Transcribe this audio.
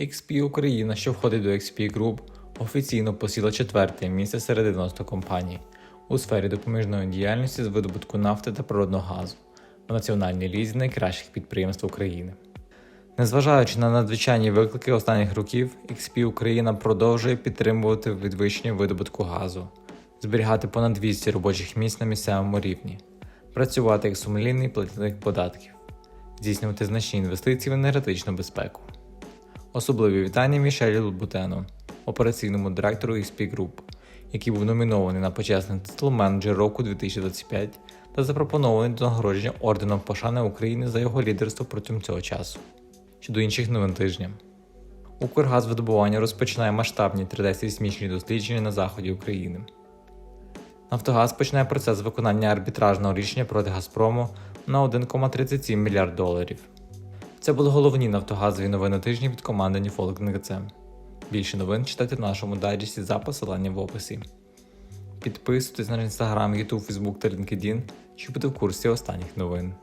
XP Україна, що входить до XP Group, офіційно посіла четверте місце серед 90 компаній у сфері допоміжної діяльності з видобутку нафти та природного газу в національній лізі найкращих підприємств України. Незважаючи на надзвичайні виклики останніх років, XP Україна продовжує підтримувати підвищення видобутку газу, зберігати понад 200 робочих місць на місцевому рівні, працювати як сумлінний платник податків, здійснювати значні інвестиції в енергетичну безпеку. Особливі вітання Мішелі Лубутену, операційному директору XP Group, який був номінований на почесний титул менеджер року 2025 та запропонований до нагородження орденом Пошани України за його лідерство протягом цього часу. Щодо інших новин тижня. Укргазвидобування розпочинає масштабні 3D-сейсмічні дослідження на заході України. Нафтогаз починає процес виконання арбітражного рішення проти Газпрому на 1,37 мільярд доларів. Це були головні нафтогазові новини тижня від команди Ніфолк Більше новин читайте в нашому дайджесті за посиланням в описі. Підписуйтесь на інстаграм, YouTube, Facebook та LinkedIn, щоб бути в курсі останніх новин.